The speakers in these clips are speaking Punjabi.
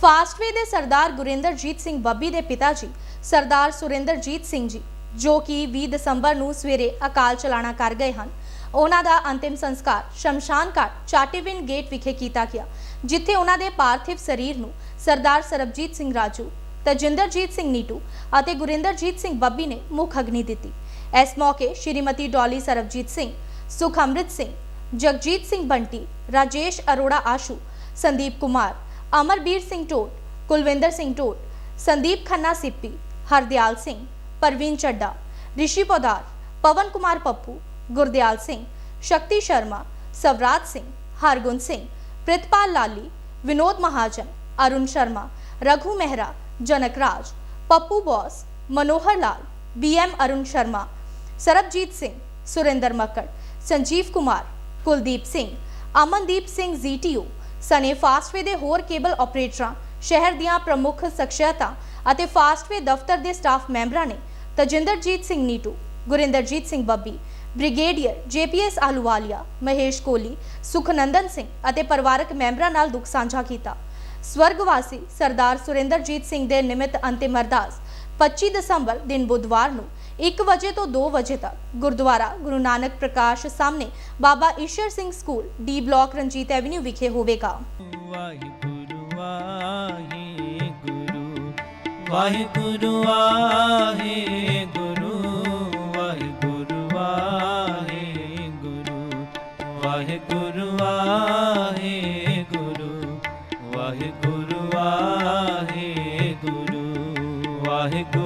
ਫਾਸਟਵੇ ਦੇ ਸਰਦਾਰ ਗੁਰਿੰਦਰਜੀਤ ਸਿੰਘ ਬੱਬੀ ਦੇ ਪਿਤਾ ਜੀ ਸਰਦਾਰ ਸੁਰਿੰਦਰਜੀਤ ਸਿੰਘ ਜੀ, ਜੋ ਕਿ 20 ਦਸੰਬਰ ਨੂੰ ਸਵੇਰੇ ਅਕਾਲ ਚਲਾਣਾ ਕਰ ਗਏ ਹਨ। ਉਹਨਾਂ ਦਾ ਅੰਤਿਮ ਸੰਸਕਾਰ ਸ਼ਮਸ਼ਾਨ ਘਾਟ ਚਾਟੀਵਿੰਡ ਗੇਟ ਵਿਖੇ ਕੀਤਾ ਗਿਆ, ਜਿੱਥੇ ਉਹਨਾਂ ਦੇ ਪਾਰਥਿਵ ਸਰੀਰ ਨੂੰ ਸਰਦਾਰ ਸਰਬਜੀਤ ਸਿੰਘ ਰਾਜੂ, ਤਜਿੰਦਰਜੀਤ ਸਿੰਘ ਨੀਟੂ ਅਤੇ ਗੁਰਿੰਦਰਜੀਤ ਸਿੰਘ ਬੱਬੀ ਨੇ ਮੁੱਖ ਅਗਨੀ ਦਿੱਤੀ। ਇਸ ਮੌਕੇ ਸ਼੍ਰੀਮਤੀ ਡੋਲੀ ਸਰਬਜੀਤ ਸਿੰਘ ਸੁਖ ਅੰਮ੍ਰਿਤ ਸਿੰਘ, ਜਗਜੀਤ ਸਿੰਘ ਬੰਟੀ, ਰਾਜੇਸ਼ ਅਰੋੜਾ ਆਸ਼ੂ, ਸੰਦੀਪ ਕੁਮਾਰ अमरबीर सिंह टोट, कुलविंदर सिंह टोट, संदीप खन्ना सिप्पी, हरदयाल सिंह, परवीन चड्डा ऋषि पोदार, पवन Kumar Pappu, Gurdayal Singh, Shakti Sharma Swaraj Singh, Hargun Singh, Pritpal Lali, Vinod Mahajan, Arun Sharma, Raghu Mehra, Janak Raj, Pappu boss, Manohar Lal B M Arun Sharma, Sarabjit Singh, Surendra Makkar, Sanjeev Kumar, Kuldeep Singh, Amandeep Singh, GTU ਸਨੇ Fastway ਦੇ ਹੋਰ ਕੇਬਲ ਆਪਰੇਟਰਾਂ, ਸ਼ਹਿਰ ਦੀਆਂ ਪ੍ਰਮੁੱਖ ਸ਼ਖਸੀਅਤਾਂ ਅਤੇ ਫਾਸਟਵੇ ਦਫ਼ਤਰ ਦੇ ਸਟਾਫ ਮੈਂਬਰਾਂ ਨੇ ਤਜਿੰਦਰਜੀਤ ਸਿੰਘ ਨੀਟੂ, ਗੁਰਿੰਦਰਜੀਤ ਸਿੰਘ ਬੱਬੀ, ਬ੍ਰਿਗੇਡੀਅਰ ਜੇਪੀਐਸ ਆਲੂਵਾਲੀਆ ਮਹੇਸ਼ ਕੋਲੀ ਸੁਖਨੰਦਨ ਸਿੰਘ ਅਤੇ ਪਰਿਵਾਰਕ ਮੈਂਬਰਾਂ ਨਾਲ ਦੁੱਖ ਸਾਂਝਾ ਕੀਤਾ। ਸਵਰਗਵਾਸੀ ਸਰਦਾਰ ਸੁਰਿੰਦਰਜੀਤ ਸਿੰਘ ਦੇ ਨਿਮਿਤ ਅੰਤਿਮ ਅਰਦਾਸ 25 ਦਸੰਬਰ, ਦਿਨ ਬੁੱਧਵਾਰ ਨੂੰ 1 ਵਜੇ ਤੋਂ 2 ਵਜੇ ਤੱਕ ਗੁਰਦੁਆਰਾ ਗੁਰੂ ਨਾਨਕ ਪ੍ਰਕਾਸ਼ ਸਾਹਮਣੇ Baba Ishar Singh school D block Ranjit avenue ਵਿਖੇ ਹੋਵੇਗਾ ਵਾਹਿਗੁਰੂ ਵਾਹਿਗੁਰੂ ਵਾਹਿਗੁਰੂ ਵਾਹਿਗੁਰੂ ਵਾਹਿਗੁਰੂ ਵਾਹਿਗੁਰੂ ਵਾਹਿਗੁਰੂ ਵਾਹਿਗੁਰੂ ਵਾਹਿਗੁਰੂ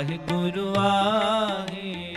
ਵਾਹਿਗੁਰੂ ਆਹੇ।